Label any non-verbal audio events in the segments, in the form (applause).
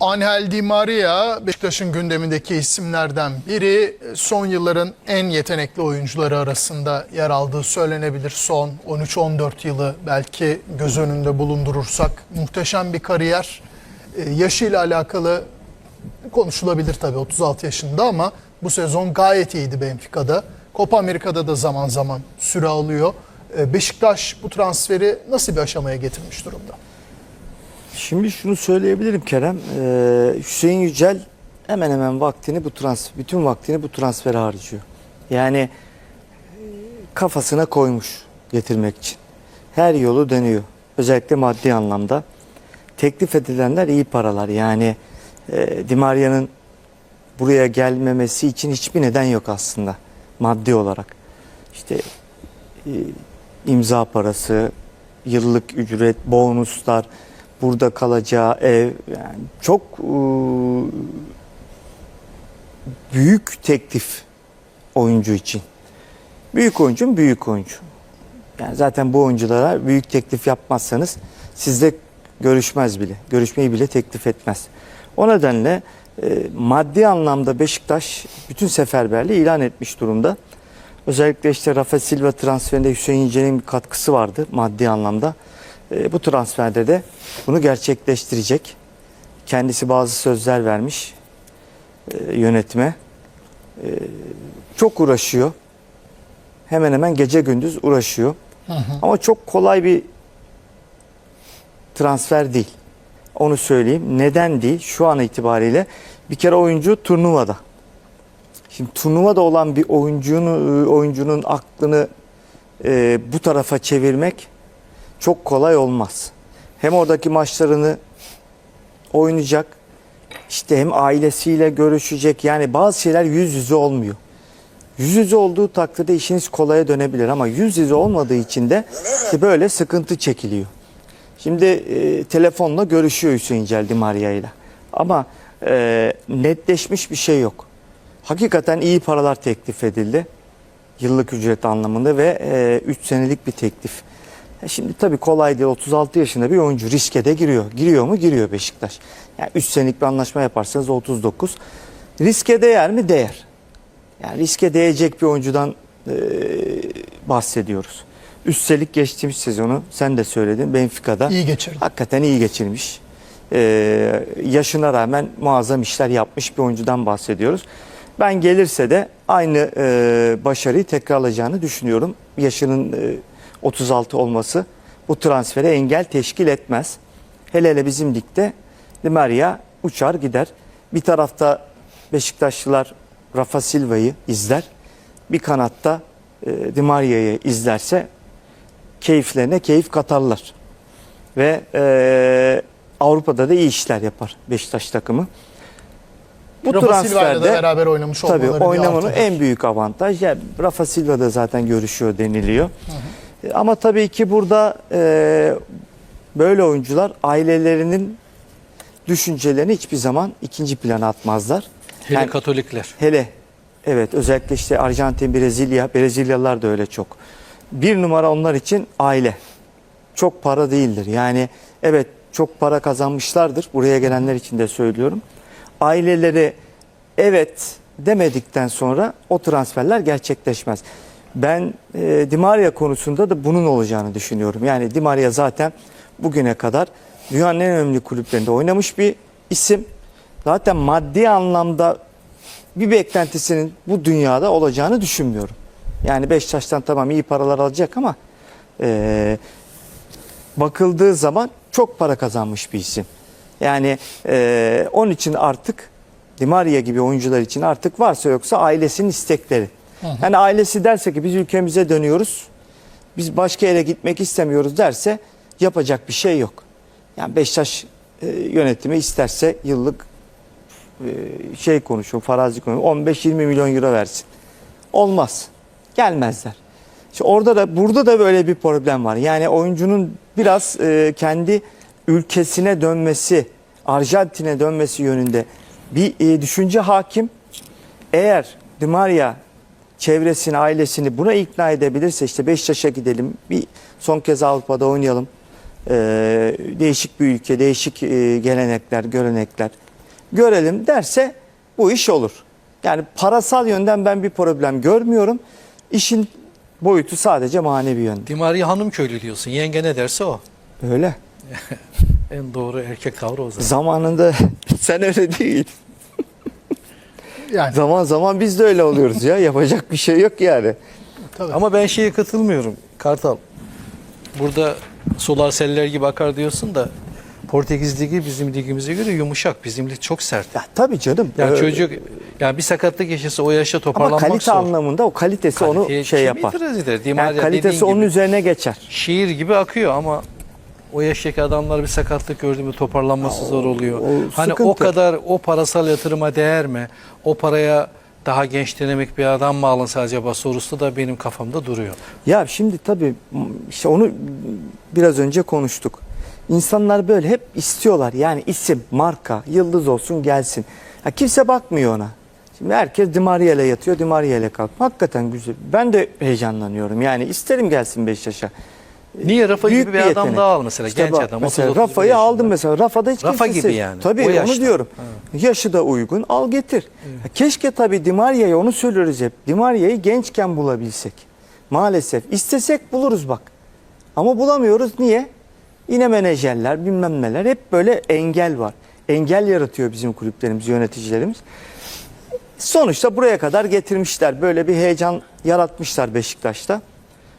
Angel Di Maria Beşiktaş'ın gündemindeki isimlerden biri. Son yılların en yetenekli oyuncuları arasında yer aldığı söylenebilir. Son 13-14 yılı belki göz önünde bulundurursak muhteşem bir kariyer. Ee, Yaşıyla alakalı konuşulabilir tabii 36 yaşında ama bu sezon gayet iyiydi Benfica'da. Copa Amerika'da da zaman zaman süre alıyor. Ee, Beşiktaş bu transferi nasıl bir aşamaya getirmiş durumda? Şimdi şunu söyleyebilirim Kerem. Ee, Hüseyin Yücel hemen hemen vaktini bu transfer, bütün vaktini bu transfere harcıyor. Yani kafasına koymuş getirmek için. Her yolu deniyor. Özellikle maddi anlamda. Teklif edilenler iyi paralar. Yani e, Di Maria'nın buraya gelmemesi için hiçbir neden yok aslında maddi olarak. İşte e, imza parası, yıllık ücret, bonuslar, burada kalacağı ev yani çok e, büyük teklif oyuncu için. Büyük oyuncu? Büyük oyuncu. Yani zaten bu oyunculara büyük teklif yapmazsanız sizle görüşmez bile. Görüşmeyi bile teklif etmez. O nedenle e, maddi anlamda Beşiktaş bütün seferberliği ilan etmiş durumda. Özellikle işte Rafa Silva transferinde Hüseyin Yücel'in bir katkısı vardı maddi anlamda. E, bu transferde de bunu gerçekleştirecek. Kendisi bazı sözler vermiş e, yönetime. E, çok uğraşıyor. Hemen hemen gece gündüz uğraşıyor. Ama çok kolay bir transfer değil. Onu söyleyeyim. Neden değil? Şu an itibariyle bir kere oyuncu turnuvada. Şimdi turnuvada olan bir oyuncunun oyuncunun aklını e, bu tarafa çevirmek çok kolay olmaz. Hem oradaki maçlarını oynayacak, işte hem ailesiyle görüşecek. Yani bazı şeyler yüz yüze olmuyor. Yüz yüze olduğu takdirde işiniz kolaya dönebilir ama yüz yüze olmadığı için de işte böyle sıkıntı çekiliyor. Şimdi e, telefonla görüşüyor Hüseyin Celdi Maria ile. Ama e, netleşmiş bir şey yok. Hakikaten iyi paralar teklif edildi. Yıllık ücret anlamında ve 3 senelik bir teklif. E Şimdi tabii kolay değil. 36 yaşında bir oyuncu riske de giriyor. Giriyor mu? Giriyor Beşiktaş. Yani 3 senelik bir anlaşma yaparsanız 39. Riske değer mi? Değer. Yani riske değecek bir oyuncudan e, bahsediyoruz. Üstelik geçtiğimiz sezonu sen de söyledin Benfica'da. İyi geçirdi. Hakikaten iyi geçirmiş. Ee, yaşına rağmen muazzam işler yapmış bir oyuncudan bahsediyoruz. Ben gelirse de aynı e, başarıyı tekrarlayacağını düşünüyorum. Yaşının e, 36 olması bu transfere engel teşkil etmez. Hele hele bizim ligde Di Maria uçar gider. Bir tarafta Beşiktaşlılar Rafa Silva'yı izler. Bir kanatta e, Di Maria'yı izlerse keyiflerine keyif katarlar. Ve e, Avrupa'da da iyi işler yapar Beşiktaş takımı. Bu Rafa transferde beraber oynamış tabii oynamanın en büyük avantaj. Yani Rafa Silva da zaten görüşüyor deniliyor. E, Ama tabii ki burada e, böyle oyuncular ailelerinin düşüncelerini hiçbir zaman ikinci plana atmazlar. Hele Yani- Katolikler. Hele evet özellikle işte Arjantin, Brezilya, Brezilyalılar da öyle çok. Bir numara onlar için aile. Çok para değildir. Yani evet çok para kazanmışlardır. Buraya gelenler için de söylüyorum. Aileleri evet demedikten sonra o transferler gerçekleşmez. Ben e, Di konusunda da bunun olacağını düşünüyorum. Yani Di Maria zaten bugüne kadar dünyanın en önemli kulüplerinde oynamış bir isim. Zaten maddi anlamda bir beklentisinin bu dünyada olacağını düşünmüyorum. Yani Beşiktaş'tan tamam iyi paralar alacak ama e, bakıldığı zaman çok para kazanmış bir isim. Yani e, onun için artık Di Maria gibi oyuncular için artık varsa yoksa ailesinin istekleri. Yani ailesi derse ki biz ülkemize dönüyoruz, biz başka yere gitmek istemiyoruz derse yapacak bir şey yok. Yani Beşiktaş e, yönetimi isterse yıllık e, şey konuşuyor, farazi konuşuyor. 15-20 milyon euro versin. Olmaz. Gelmezler. İşte orada da burada da böyle bir problem var. Yani oyuncunun biraz e, kendi ülkesine dönmesi, Arjantin'e dönmesi yönünde bir e, düşünce hakim. Eğer Di Maria çevresini, ailesini buna ikna edebilirse işte Beşiktaş'a gidelim, bir son kez Avrupa'da oynayalım. e, değişik bir ülke, değişik e, gelenekler, görenekler görelim derse bu iş olur. Yani parasal yönden ben bir problem görmüyorum. İşin boyutu sadece manevi yönde. Di Maria hanım köylü diyorsun. Yenge ne derse o. Öyle. (laughs) En doğru erkek tavrı o zaten. Zamanında (laughs) sen öyle değil. Yani Zaman zaman biz de öyle oluyoruz ya. (laughs) Yapacak bir şey yok yani. tabii. Ama ben şeye katılmıyorum Kartal. Burada sular seller gibi akar diyorsun da Portekiz Ligi bizim ligimize göre yumuşak. Bizim lig çok sert. Ya tabii canım. Yani Ee, çocuk yani bir sakatlık yaşasa o yaşta ama toparlanmak kalite zor. anlamında o kalitesi onu Kaliteye şey yapar. eder? Yani kalitesi onun gibi üzerine geçer. şiir gibi akıyor ama o yaştaki adamlar bir sakatlık gördü mü toparlanması zor oluyor. o hani o sıkıntı. kadar o parasal yatırıma değer mi? O paraya daha genç dinamik bir adam mı alınsa acaba sorusu da benim kafamda duruyor. Ya şimdi tabii işte onu biraz önce konuştuk. İnsanlar böyle hep istiyorlar. Yani isim, marka, yıldız olsun gelsin. Ya kimse bakmıyor ona. Şimdi herkes Di Maria ile yatıyor, Di Maria ile kalk. Hakikaten güzel. Ben de heyecanlanıyorum. Yani isterim gelsin Beşiktaş'a. Niye Rafa Büyük gibi bir, bir adam yetenek. daha al mesela İşte genç bak, adam. Mesela 30-31 Rafa'yı aldım mesela. Rafa'da hiç Rafa kimse gibi yani. Tabii O onu diyorum. Yaşı da uygun. Al getir. Ya Keşke tabii Di Maria'yı onu söylüyoruz hep. Di Maria'yı gençken bulabilsek. Maalesef. istesek buluruz bak. Ama bulamıyoruz. Niye? Yine menajerler bilmem neler. Hep böyle engel var. Engel yaratıyor bizim kulüplerimiz, yöneticilerimiz. Sonuçta buraya kadar getirmişler. Böyle bir heyecan yaratmışlar Beşiktaş'ta.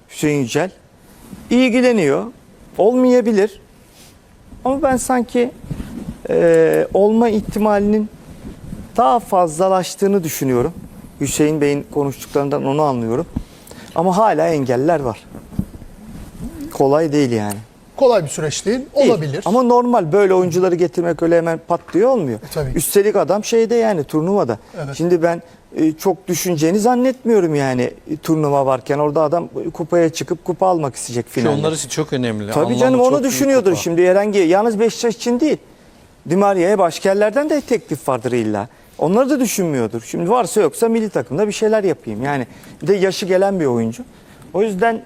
Hüseyin Yücel. İlgileniyor. Olmayabilir. Ama ben sanki e, olma ihtimalinin daha fazlalaştığını düşünüyorum. Hüseyin Bey'in konuştuklarından onu anlıyorum. Ama hala engeller var. Kolay değil yani. kolay bir süreç değil. Değil. Olabilir. Ama normal böyle oyuncuları getirmek öyle hemen pat diye olmuyor. tabii. Üstelik adam şeyde yani turnuvada. Evet. Şimdi ben e, çok düşüneceğini zannetmiyorum yani e, turnuva varken orada adam kupaya çıkıp kupa almak isteyecek Ki finalde. onlar için çok önemli. Tabii Anlamı canım onu düşünüyordur şimdi herhangi yalnız Beşiktaş için değil. Di Maria'ya başka yerlerden de teklif vardır illa. Onları da düşünmüyordur. Şimdi varsa yoksa milli takımda bir şeyler yapayım. Yani bir de yaşı gelen bir oyuncu. O yüzden e,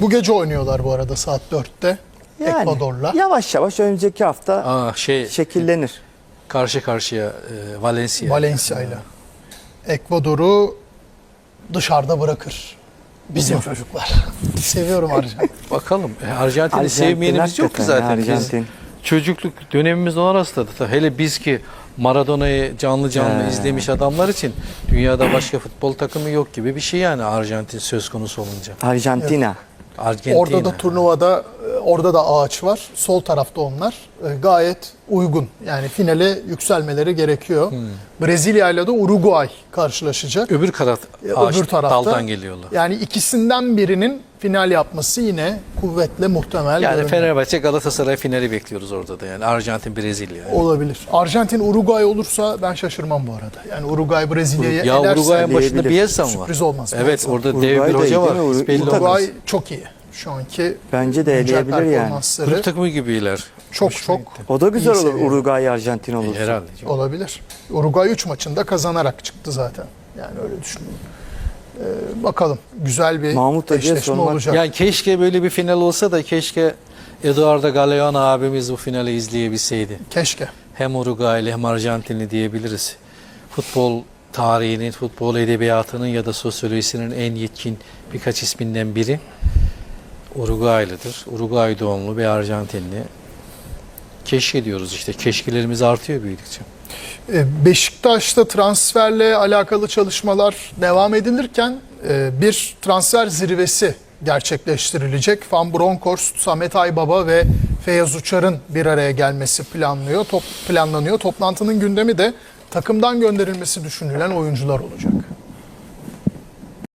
Bu gece oynuyorlar bu arada saat 4'te yani Ekvador'la. yavaş yavaş önümüzdeki hafta Aa, şey şekillenir. karşı karşıya e, Valencia. Valencia ile. Ekvador'u dışarıda bırakır. Bizim çocuklar. Seviyorum Arjantin. (laughs) Bakalım. E, Arjantin'i Arjantin sevmeyenimiz yok ki zaten. Biz Arjantin. çocukluk dönemimiz ona rastladı. Tabii Hele biz ki Maradona'yı canlı canlı He. izlemiş adamlar için dünyada başka futbol takımı yok gibi bir şey yani Arjantin söz konusu olunca. Arjantina. Arjantin. Orada da turnuvada e, orada da ağaç var. Sol tarafta onlar. E, Gayet uygun. Yani finale yükselmeleri gerekiyor. Brezilya ile de Uruguay karşılaşacak. öbür karat E, ağaç öbür tarafta daldan geliyorlar. Yani ikisinden birinin final yapması yine kuvvetle muhtemel. Yani görünüyor. Fenerbahçe Galatasaray finali bekliyoruz orada da yani Arjantin Brezilya. olabilir. Arjantin Uruguay olursa ben şaşırmam bu arada. Yani Uruguay Brezilya'yı Ya elerse Uruguay'ın başında. Bielsa mı var? Sürpriz olmaz. Evet orada dev bir hoca var. Uruguay çok iyi. Şu anki Bence de eleyebilir yani. Grup takımı gibiler. çok Hoşuma çok gitti. O da güzel olur seviye. Uruguay Arjantin olursa. Herhalde. olabilir. Uruguay 3 maçında kazanarak çıktı zaten. Yani öyle düşünüyorum. Ee, bakalım güzel bir Mahmut eşleşme olacak. Yani keşke böyle bir final olsa da keşke Eduardo Galeano abimiz bu finali izleyebilseydi. Keşke. Hem Uruguaylı hem Arjantinli diyebiliriz. Futbol tarihinin, futbol edebiyatının ya da sosyolojisinin en yetkin birkaç isminden biri Uruguaylıdır. Uruguay doğumlu bir Arjantinli. Keşke diyoruz işte. Keşkelerimiz artıyor büyüdükçe. Ee, Beşiktaş'ta transferle alakalı çalışmalar devam edilirken e, bir transfer zirvesi gerçekleştirilecek. Van Bronckhorst, Samet Aybaba ve Feyyaz Uçar'ın bir araya gelmesi planlıyor. Top, planlanıyor. Toplantının gündemi de takımdan gönderilmesi düşünülen oyuncular olacak.